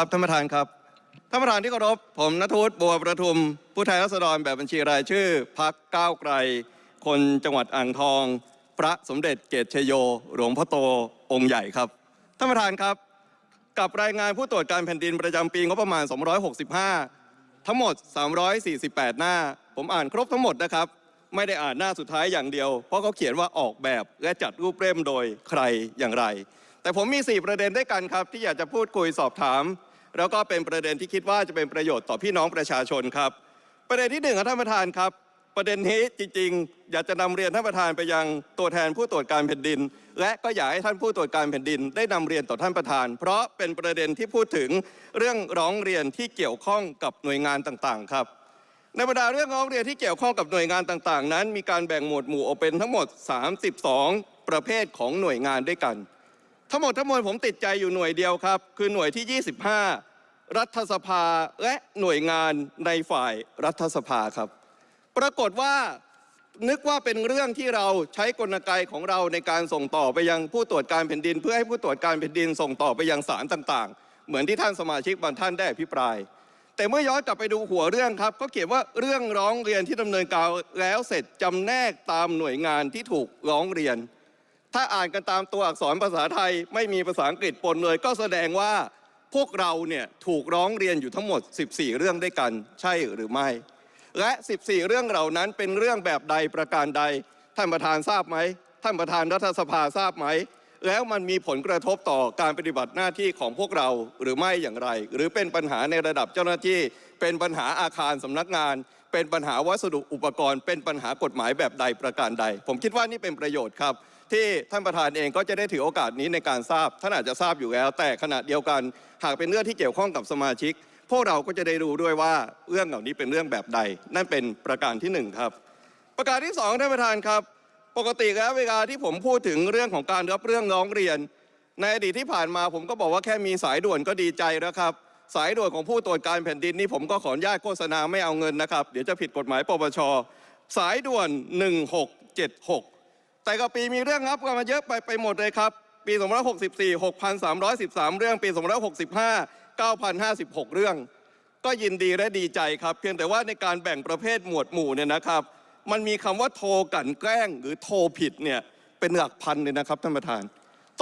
ครับท่านประธานครับท่านประธานที่เคารพผมนทวุฒิบัวประทุม ผู้แทนราษฎรแบบบัญชีรายชื่อพักก้าวไกล คนจังหวัดอ่างทอง พระสมเด็จเกตชโย หลวงพ่อโตองค์ใหญ่ครับท่านประธานครับ กับรายงานผู้ตรวจการแผ่นดินประจำปีงบประมาณ 265 ทั้งหมด 348 หน้า ผมอ่านครบทั้งหมดนะครับ ไม่ได้อ่านหน้าสุดท้ายอย่างเดียว เพราะเขาเขียนว่าออกแบบและจัดรูปเล่มโดยใครอย่างไร แต่ผมมี 4 ประเด็นด้วยกันครับ ที่อยากจะพูดคุยสอบถาม แล้วก็เป็นประเด็นที่คิดว่าจะเป็นประโยชน์ต่อพี่น้องประชาชนครับ ประเด็นที่หนึ่งครับท่านประธานครับ ประเด็นนี้จริง ๆ อยากจะนำเรียนท่านประธานไปยังตัวแทนผู้ตรวจการแผ่นดิน และก็อยากให้ท่านผู้ตรวจการแผ่นดิน ได้นำเรียนต่อท่านประธาน เพราะเป็นประเด็นที่พูดถึงเรื่องร้องเรียนที่เกี่ยวข้องกับหน่วยงานต่างๆ ครับในบรรดาเรื่องร้องเรียนที่เกี่ยวข้องกับหน่วยงานต่างๆ นั้น มีการแบ่งหมวดหมู่ออกเป็นทั้งหมด 32 ประเภทของหน่วยงานด้วยกัน ทั้งหมดทั้งมวลผมติดใจอยู่หน่วยเดียวครับ คือหน่วยที่ 25 รัฐสภาและหน่วยงานในฝ่ายรัฐสภาครับ ปรากฏว่านึกว่าเป็นเรื่องที่เราใช้กลไกของเราในการส่งต่อไปยังผู้ตรวจการแผ่นดิน เพื่อให้ผู้ตรวจการแผ่นดินส่งต่อไปยังศาลต่างๆ เหมือนที่ท่านสมาชิกบางท่านได้อภิปราย แต่เมื่อย้อนกลับไปดูหัวเรื่องครับ ก็เขียนว่าเรื่องร้องเรียนที่ดำเนินการแล้วเสร็จจำแนกตามหน่วยงานที่ถูกร้องเรียน ถ้าอ่านกันตามตัวอักษรภาษาไทยไม่มีภาษาอังกฤษปนเลย ก็แสดงว่าพวกเราเนี่ยถูกร้องเรียนอยู่ทั้งหมด 14 เรื่องด้วยกันใช่หรือไม่ และ 14 เรื่องเหล่านั้นเป็นเรื่องแบบใดประการใด ท่านประธานทราบไหม ท่านประธานรัฐสภาทราบไหม แล้วมันมีผลกระทบต่อการปฏิบัติหน้าที่ของพวกเราหรือไม่อย่างไร หรือเป็นปัญหาในระดับเจ้าหน้าที่ เป็นปัญหาอาคารสำนักงาน เป็นปัญหาวัสดุอุปกรณ์ เป็นปัญหากฎหมายแบบใดประการใด ผมคิดว่านี่เป็นประโยชน์ครับ ที่ท่านประธานเองก็จะได้ถือโอกาสนี้ในการทราบ ท่านอาจจะทราบอยู่แล้ว แต่ขณะเดียวกัน หากเป็นเรื่องที่เกี่ยวข้องกับสมาชิก พวกเราก็จะได้รู้ด้วยว่าเรื่องเหล่านี้เป็นเรื่องแบบใด นั่นเป็นประการที่หนึ่งครับ ประการที่สองท่านประธานครับ ปกติแล้วเวลาที่ผมพูดถึงเรื่องของการรับเรื่องร้องเรียน ในอดีตที่ผ่านมาผมก็บอกว่าแค่มีสายด่วนก็ดีใจแล้วครับ สายด่วนของผู้ตรวจการแผ่นดินนี่ผมก็ขออนุญาตโฆษณาไม่เอาเงินนะครับ เดี๋ยวจะผิดกฎหมายปปชสายด่วน 1676 แต่กับปีมีเรื่องรับกันมาเยอะไปไปหมดเลยครับ ปี 2564 6,313 เรื่อง ปี 2565 9,056 เรื่อง ก็ยินดีและดีใจครับ เพียงแต่ว่าในการแบ่งประเภทหมวดหมู่เนี่ยนะครับ มันมีคำว่าโทรกลันแกล้งหรือโทรผิดเนี่ยเป็นหลักพันเลยนะครับท่านประธาน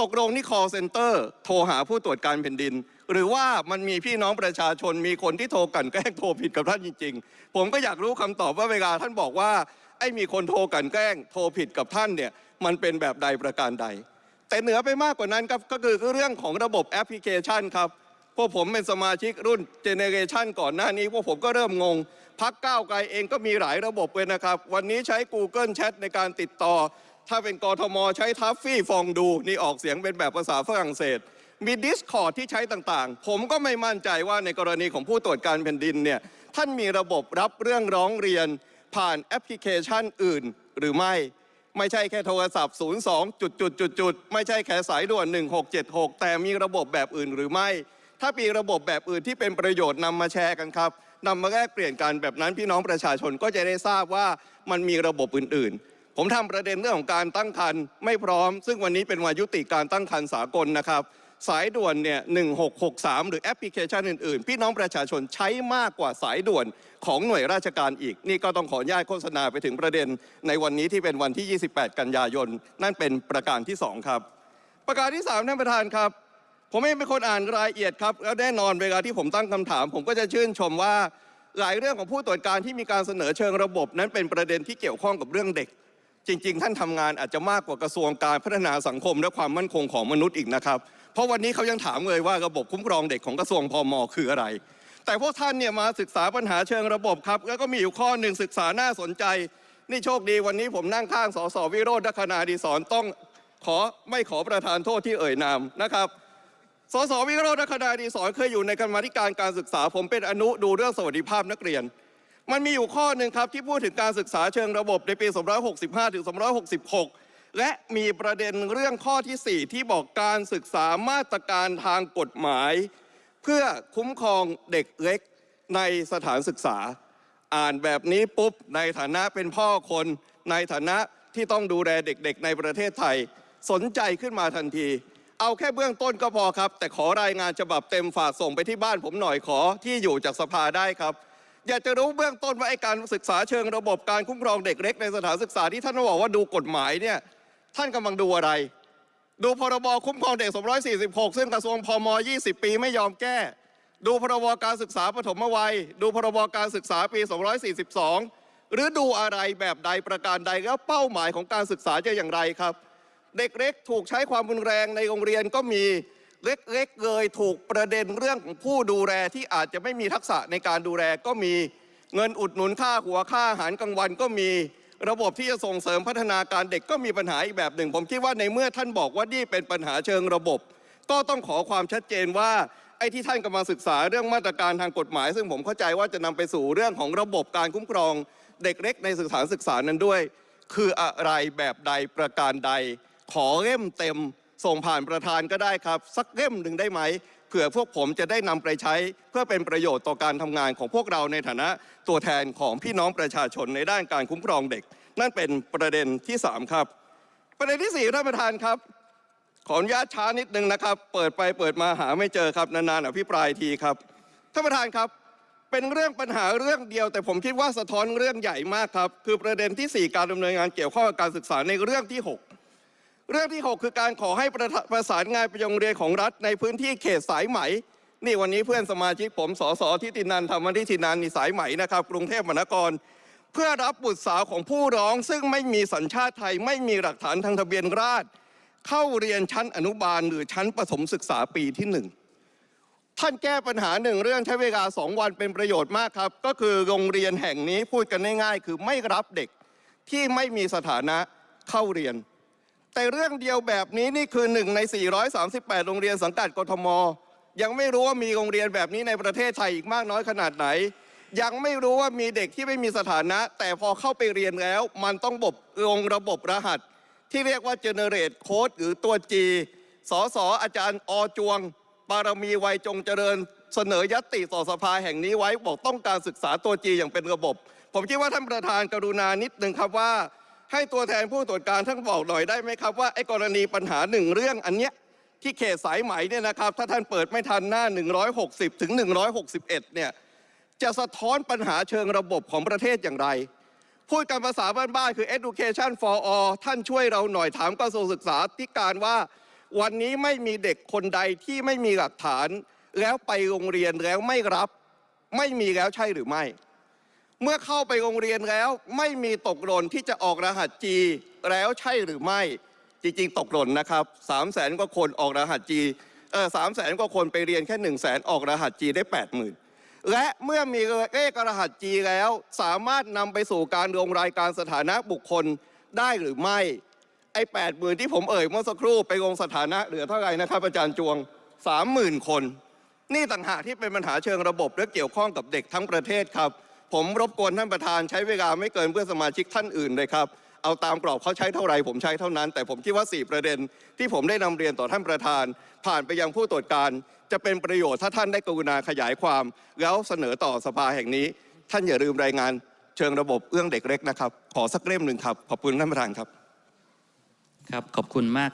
ตกลงนี่ call center โทรหาผู้ตรวจการแผ่นดิน หรือว่ามันมีพี่น้องประชาชนมีคนที่โทรกันแกล้งโทรผิดกับท่านจริง ๆ ผมก็อยากรู้คำตอบว่าเวลาท่านบอกว่า ไอ้มีคนโทรกันแกล้ง โทรผิดกับท่านเนี่ยมันเป็นแบบใดประการใด แต่เหนือไปมากกว่านั้นครับก็คือเรื่องของระบบแอปพลิเคชันครับพวกผมเป็นสมาชิกรุ่นเจเนเรชันก่อนหน้านี้พวกผมก็เริ่มงงพักก้าวไกลเองก็มีหลายระบบเลยนะครับ วันนี้ใช้ Google Chat ในการติดต่อ ถ้าเป็นกทมใช้ทัฟฟี่ฟองดูนี่ออกเสียงเป็นแบบภาษาฝรั่งเศส มี Discord ที่ใช้ต่างๆ ผมก็ไม่มั่นใจว่าในกรณีของผู้ตรวจการแผ่นดินเนี่ยท่านมีระบบรับเรื่องร้องเรียนผ่านแอปพลิเคชันอื่นหรือไม่ ไม่ใช่แค่โทรศัพท์ 02จุดจุดจุดจุดไม่ใช่แค่สายด่วน 1676 แต่มีระบบแบบอื่นหรือไม่ ถ้ามีระบบแบบอื่นที่เป็นประโยชน์นำมาแชร์กันครับนำมาแลกเปลี่ยนกันแบบนั้นพี่น้องประชาชนก็จะได้ทราบว่ามันมีระบบอื่นๆ ผมทำประเด็นเรื่องของการตั้งครรภ์ไม่พร้อม ซึ่งวันนี้เป็นวันยุติการตั้งครรภ์สากลนะครับ สายด่วนเนี่ย1663 หรือแอปพลิเคชันอื่น ๆ พี่น้องประชาชนใช้มากกว่าสายด่วนของหน่วยราชการอีก นี่ก็ต้องขออนุญาตโฆษณาไปถึงประเด็น ในวันนี้ที่เป็นวันที่ 28 กันยายน นั่นเป็นประการที่ 2 ครับ ประการที่ 3 ท่านประธานครับ ผมเองเป็นคนอ่านรายละเอียดครับแล้วแน่นอนเวลาที่ผมตั้งคำถาม ผมก็จะชื่นชมว่าหลายเรื่องของผู้ตรวจการที่มีการเสนอเชิงระบบ นั้นเป็นประเด็นที่เกี่ยวข้องกับเรื่องเด็ก จริง ๆ ท่านทำงานอาจจะมากกว่ากระทรวงการพัฒนาสังคมและความมั่นคงของมนุษย์อีกนะครับ เพราะวันนี้เขายังถามเลยว่าระบบคุ้มครองเด็กของกระทรวงพมคืออะไร แต่พวกท่านเนี่ยมาศึกษาปัญหาเชิงระบบครับ แล้วก็มีอยู่ข้อหนึ่งศึกษาน่าสนใจ นี่โชคดีวันนี้ผมนั่งข้างสสวิโรจน์ลักษณาดีสอนต้องขอไม่ขอประทานโทษที่เอ่ยนามนะครับสสวิโรจน์ลักษณาดีสอนเคยอยู่ในกรรมธิการการศึกษา ผมเป็นอนุดูเรื่องสวัสดิภาพนักเรียน มันมีอยู่ข้อหนึ่งครับที่พูดถึงการศึกษาเชิงระบบในปี 265 ถึง 266 และมีประเด็นเรื่องข้อที่ 4 ที่บอกการศึกษามาตรการทางกฎหมาย เพื่อคุ้มครองเด็กเล็กในสถานศึกษา อ่านแบบนี้ปุ๊บ ในฐานะเป็นพ่อคน ในฐานะที่ต้องดูแลเด็กๆ ในประเทศไทย สนใจขึ้นมาทันที เอาแค่เบื้องต้นก็พอครับ แต่ขอรายงานฉบับเต็มฝากส่งไปที่บ้านผมหน่อยขอที่อยู่จากสภาได้ครับ อยากจะรู้เบื้องต้นว่าไอ้การศึกษาเชิงระบบการคุ้มครองเด็กเล็กในสถานศึกษาที่ท่านบอกว่าดูกฎหมายเนี่ยท่านกำลังดูอะไร ดูพรบคุ้มครองเด็ก 246 ซึ่งกระทรวงพม 20 ปีไม่ยอมแก้ ดูพรบการศึกษาปฐมวัย ดูพรบการศึกษาปี 242 หรือดูอะไรแบบใดประการใดแล้วเป้าหมายของการศึกษาจะอย่างไรครับ เด็กเล็กถูกใช้ความรุนแรงในโรงเรียนก็มี เล็กๆเลยถูกประเด็นเรื่องของผู้ดูแลที่อาจจะไม่มีทักษะในการดูแลก็มีเงินอุดหนุนค่าหัวค่าอาหารกลางวันก็มีระบบที่จะส่งเสริมพัฒนาการเด็กก็มีปัญหาอีกแบบหนึ่ง ผมคิดว่าในเมื่อท่านบอกว่านี่เป็นปัญหาเชิงระบบ ก็ต้องขอความชัดเจนว่าไอ้ที่ท่านกำลังศึกษาเรื่องมาตรการทางกฎหมาย ซึ่งผมเข้าใจว่าจะนำไปสู่เรื่องของระบบการคุ้มครอง เด็กเล็กในสถานศึกษานั้นด้วย คืออะไรแบบใดประการใด ขอเล่มเต็ม ส่งผ่านประธานก็ได้ครับ สักเล่มหนึ่งได้ไหมเผื่อพวกผมจะได้นำไปใช้ เพื่อเป็นประโยชน์ต่อการทำงานของพวกเราในฐานะตัวแทนของพี่น้องประชาชนในด้านการคุ้มครองเด็ก นั่นเป็นประเด็นที่ 3 ครับ ประเด็นที่ 4 ท่านประธานครับ ขออนุญาตช้านิดนึงนะครับ เปิดไปเปิดมาหาไม่เจอครับนานๆอภิปรายทีครับท่านประธานครับเป็นเรื่องปัญหาเรื่องเดียวแต่ผมคิดว่าสะท้อนเรื่องใหญ่มากครับ คือประเด็นทีสี่4 การดำเนินงานเกี่ยวข้องกับการศึกษาในเรื่องที่ 6 เรื่องที่ 6 คือการขอให้ประประสานงานไปยังโรงเรียนของรัฐในพื้นที่เขตสายไหม นี่วันนี้เพื่อนสมาชิกผมสสทิตินันธรรมทิตินันนี่สายไหมนะครับ กรุงเทพมหานคร เพื่อรับบุตรสาวของผู้ร้อง ซึ่งไม่มีสัญชาติไทยไม่มีหลักฐานทางทะเบียนราษฎรเข้าเรียนชั้นอนุบาลหรือชั้นประถมศึกษาปีที่หนึ่งท่านแก้ปัญหาหนึ่งเรื่องใช้เวลาสองวันเป็นประโยชน์มากครับ ก็คือโรงเรียนแห่งนี้พูดกันง่ายๆ คือไม่รับเด็กที่ไม่มีสถานะเข้าเรียน แต่เรื่องเดียวแบบนี้นี่คือหนึ่งใน 438 โรงเรียนสังกัดกทม ยังไม่รู้ว่ามีโรงเรียนแบบนี้ในประเทศไทยอีกมากน้อยขนาดไหน ยังไม่รู้ว่ามีเด็กที่ไม่มีสถานะ แต่พอเข้าไปเรียนแล้ว มันต้องบบลงระบบรหัส ที่เรียกว่า generate code หรือตัว G สสอาจารย์อจวง ปารมีไวยจงเจริญเสนอยติต่อสภาแห่งนี้ไว้บอกต้องการศึกษาตัว G อย่างเป็นระบบ ผมคิดว่าท่านประธานกรุณานิดนึงครับว่า ให้ตัวแทนผู้ตรวจการท่านบอกหน่อยได้ไหมครับว่าไอ้กรณีปัญหาหนึ่งเรื่องอันเนี้ยที่เขตสายไหมเนี่ยนะครับ ถ้าท่านเปิดไม่ทันหน้า 160 ถึง 161 เนี่ย จะสะท้อนปัญหาเชิงระบบของประเทศอย่างไร พูดกันภาษาบ้านๆคือ education for all ท่านช่วยเราหน่อยถามกระทรวงศึกษาธิการว่า วันนี้ไม่มีเด็กคนใดที่ไม่มีหลักฐาน แล้วไปโรงเรียนแล้วไม่รับ ไม่มีแล้วใช่หรือไม่ เมื่อเข้าไปโรงเรียนแล้วไม่มีตกหล่นที่จะออกรหัสจีแล้วใช่หรือไม่จริงๆ ตกหล่นนะครับสามแสนกว่าคนออกรหัสจีเออสามแสนกว่าคนไปเรียนแค่หนึ่งแสนออกรหัสจีได้แปดหมื่นและเมื่อมีเลขรหัสจีแล้ว สามารถนำไปสู่การลงรายการสถานะบุคคลได้หรือไม่ไอ้แปดหมื่นที่ผมเอ่ยเมื่อสักครู่ไปลงสถานะเหลือเท่าไหร่นะครับอาจารย์จวงสามหมื่นคน นี่ต่างหากที่เป็นปัญหาเชิงระบบและเกี่ยวข้องกับเด็กทั้งประเทศครับ ผมรบกวนท่านประธานใช้เวลาไม่เกินเพื่อนสมาชิกท่านอื่นเลยครับเอาตามกรอบเขาใช้เท่าไรผมใช้เท่านั้น แต่ผมคิดว่า 4 ประเด็น ที่ผมได้นำเรียนต่อท่านประธาน ผ่านไปยังผู้ตรวจการ จะเป็นประโยชน์ถ้าท่านได้กรุณาขยายความ แล้วเสนอต่อสภาแห่งนี้ ท่านอย่าลืมรายงาน เชิงระบบเรื่องเด็กเล็กนะครับ ขอสักเล่มหนึ่งครับ ขอบคุณท่านประธานครับ ครับขอบคุณมาก